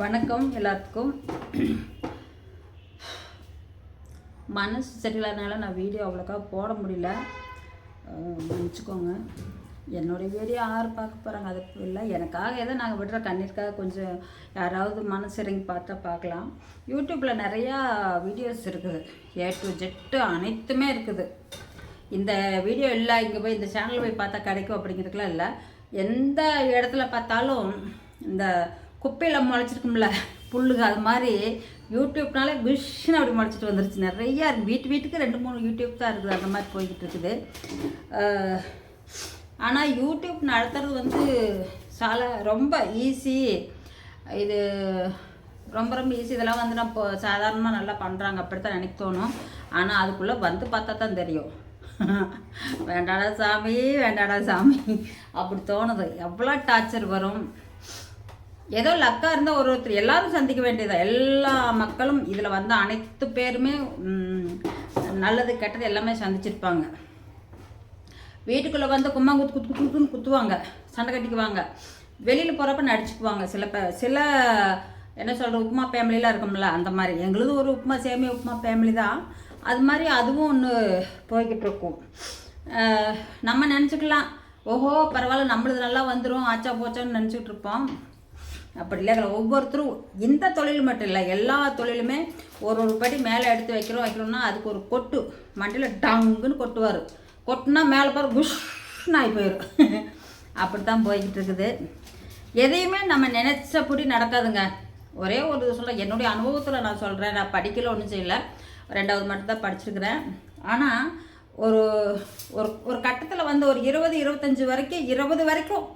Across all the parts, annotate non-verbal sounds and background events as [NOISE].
வணக்கம் எல்லாத்துக்கும். மனசு சரியில்லாதனால நான் வீடியோ அவ்வளோக்கா போட முடியல. அஹ் மன்னிச்சுக்கோங்க என்னுடைய வீடியோ யார் பார்க்க போகிறாங்க அது இல்லை. எனக்காக ஏதோ நாங்கள் விடுற கண்ணீருக்காக கொஞ்சம் யாராவது மனசு இறங்கி பார்த்தா பார்க்கலாம். யூடியூப்பில் நிறையா வீடியோஸ் இருக்குது. ஏ டு ஜெட்டு அனைத்துமே இருக்குது. இந்த வீடியோ இல்லை இங்கே போய் இந்த சேனல் போய் பார்த்தா கிடைக்கும் அப்படிங்கிறதுக்குலாம் இல்லை. எந்த இடத்துல பார்த்தாலும் இந்த குப்பையில் முளைச்சிருக்கும்ல புல்லுங்க அது மாதிரி யூடியூப்னாலே மிஷின் அப்படி முளைச்சிட்டு வந்துருச்சு. நிறையா இருக்குது வீட்டு வீட்டுக்கு ரெண்டு மூணு யூடியூப் தான் இருக்குது. அந்த மாதிரி போய்கிட்டு இருக்குது. ஆனால் யூடியூப் நடத்துறது வந்து சால ரொம்ப ஈஸி இது ரொம்ப ரொம்ப ஈஸி இதெல்லாம் வந்து நம்ம சாதாரணமாக நல்லா பண்ணுறாங்க அப்படித்தான் நினைக்க தோணும். ஆனால் அதுக்குள்ளே வந்து பார்த்தா தான் தெரியும். [LAUGHS] வேண்டாடா சாமி வேண்டாடா சாமி. அப்படி தோணுது. எவ்வளோ டார்ச்சர் வரும். ஏதோ லக்கா இருந்தால் ஒரு ஒருத்தர் எல்லாரும் சந்திக்க வேண்டியதா? எல்லா மக்களும் இதில் வந்த அனைத்து பேருமே நல்லது கெட்டது எல்லாமே சந்திச்சிருப்பாங்க. வீட்டுக்குள்ளே வந்து கும்மா குத்து குத்து குத்துன்னு குத்துவாங்க. சண்டை கட்டிக்குவாங்க. வெளியில் போகிறப்ப நடிச்சுக்குவாங்க. சில பே சில என்ன சொல்கிற உப்புமா ஃபேமிலியெலாம் இருக்கும்ல அந்த மாதிரி. எங்களுது ஒரு உப்புமா சேமியா உப்புமா ஃபேமிலி தான். அது மாதிரி அதுவும் ஒன்று போய்கிட்டு இருக்கும். நம்ம நினச்சிக்கலாம். ஓஹோ பரவாயில்ல நம்மளது நல்லா வந்துடும் ஆச்சா போச்சான்னு நினச்சிக்கிட்டு இருப்போம். அப்படி இல்லை ஒவ்வொருத்தரும் இந்த தொழில் மட்டும் இல்லை எல்லா தொழிலுமே ஒரு ஒரு படி மேலே எடுத்து வைக்கிறோம் வைக்கிறோம்னா அதுக்கு ஒரு கொட்டு மண்டியில் டங்குன்னு கொட்டுவார். கொட்டுனா மேலே பாரு புஷ்ன்னு ஆகி போயிடும் அப்படி தான் போய்கிட்டு இருக்குது. எதையுமே நம்ம நினச்சபடி நடக்காதுங்க. ஒரே ஒரு இது சொல்ல என்னுடைய அனுபவத்தில் நான் சொல்கிறேன் நான் படிக்கல ஒன்றும் செய்யலை. ரெண்டாவது மட்டும் தான் படிச்சிருக்கிறேன். ஆனால் ஒரு ஒரு ஒரு கட்டத்தில் வந்து ஒரு இருபது இருபத்தஞ்சி வரைக்கும் இருபது வரைக்கும்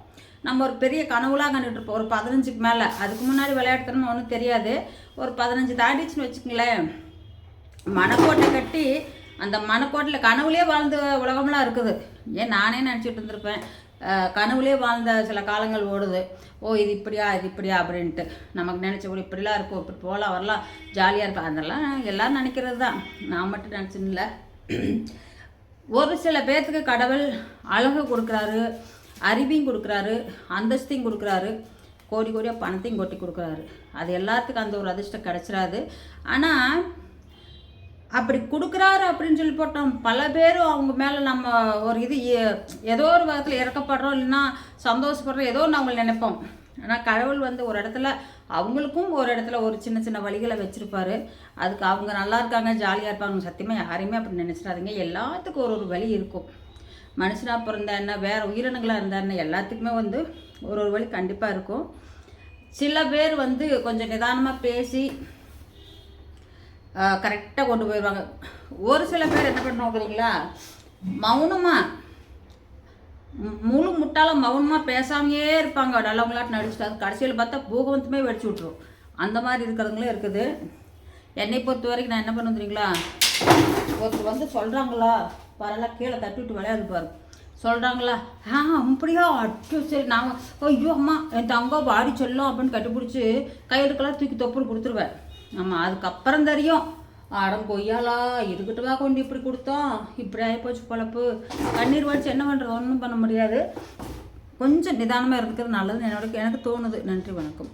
நம்ம ஒரு பெரிய கனவுலாம் கண்டுட்டு இருப்போம். ஒரு பதினஞ்சுக்கு மேலே. அதுக்கு முன்னாடி விளையாட்டுத்தனமா ஒன்றும் தெரியாது. ஒரு பதினஞ்சு தாண்டிச்சுன்னு வச்சுக்கங்களேன். மணக்கோட்டை கட்டி அந்த மணக்கோட்டையில் கனவுலேயே வாழ்ந்த உலகம்லாம் இருக்குது. ஏன் நானே நினச்சிட்டு இருந்திருப்பேன். கனவுலே வாழ்ந்த சில காலங்கள் ஓடுது. ஓ இது இப்படியா இது இப்படியா அப்படின்ட்டு. நமக்கு நினச்சபடி இப்படிலாம் இருக்கும். இப்படி போகலாம் வரலாம் ஜாலியாக இருக்கும். அதெல்லாம் எல்லோரும் நினைக்கிறது தான். நான் மட்டும் நினச்சின்னு இல்லை. ஒரு சில பேர்த்துக்கு கடவுள் அழகு கொடுக்குறாரு. அறிவையும் கொடுக்குறாரு அந்தஸ்தையும் கொடுக்குறாரு கோடி கோடியாக பணத்தையும் கொட்டி கொடுக்குறாரு. அது எல்லாத்துக்கும் அந்த ஒரு அதிர்ஷ்டம் கிடச்சிடாது ஆனால் அப்படி கொடுக்குறாரு அப்படின்னு சொல்லி போட்டோம். பல பேரும் அவங்க மேலே நம்ம ஒரு இது ஏதோ ஒரு விதத்தில் இறக்கப்படுறோம் இல்லைன்னா சந்தோஷப்படுறோம் ஏதோ ஒன்று அவங்களை நினைப்போம். ஆனால் கடவுள் வந்து ஒரு இடத்துல அவங்களுக்கும் ஒரு இடத்துல ஒரு சின்ன சின்ன வழிகளை வச்சுருப்பாரு. அதுக்கு அவங்க நல்லா இருக்காங்க ஜாலியாக இருப்பாங்க. சத்தியமாக யாரையுமே அப்படி நினச்சிடாதீங்க. எல்லாத்துக்கும் ஒரு ஒரு வழி இருக்கும். மனுஷனாக பிறந்தா என்ன வேறு உயிரினங்களாக இருந்தா என்ன எல்லாத்துக்குமே வந்து ஒரு ஒரு வழி கண்டிப்பாக இருக்கும். சில பேர் வந்து கொஞ்சம் நிதானமாக பேசி கரெக்டாக கொண்டு போயிடுவாங்க ஒரு சில பேர் என்ன பண்ணுவாங்களா மௌனமாக மு- முழு முட்டாளம் மௌனமாக பேசாமையே இருப்பாங்க. நல்லவங்களாட்டு நடிச்சுட்டு அது கடைசியில் பார்த்தா பூகவந்தமே வெடிச்சு விட்ரும் அந்த மாதிரி இருக்கிறவங்களும் இருக்குது. என்னை பொறுத்த வரைக்கும் நான் என்ன பண்ண தெரியுங்களா? ஒருத்தர் வந்து சொல்கிறாங்களா பரவாயில்ல கீழே தட்டிவிட்டு விளையாடு பாரு. சொல்கிறாங்களா ஆ அப்படியா? அட்டு சரி நான் ஐயோ அம்மா என் தங்க வாடி சொல்லும் அப்படின்னு கட்டிப்பிடிச்சி கையெடுக்கலாம் தூக்கி தொப்புன்னு கொடுத்துருவேன். ஆமாம் அதுக்கப்புறம் தெரியும். அடம் கொய்யாலா இதுக்கிட்டவா கொண்டு இப்படி கொடுத்தோம்? இப்படி ஆகிப்போச்சு பழப்பு. கண்ணீர் வடிச்சு என்ன பண்ணுறது ஒன்றும் பண்ண முடியாது. கொஞ்சம் நிதானமாக இருக்கிறது நல்லதுன்னு என்னோட எனக்கு தோணுது. நன்றி வணக்கம்.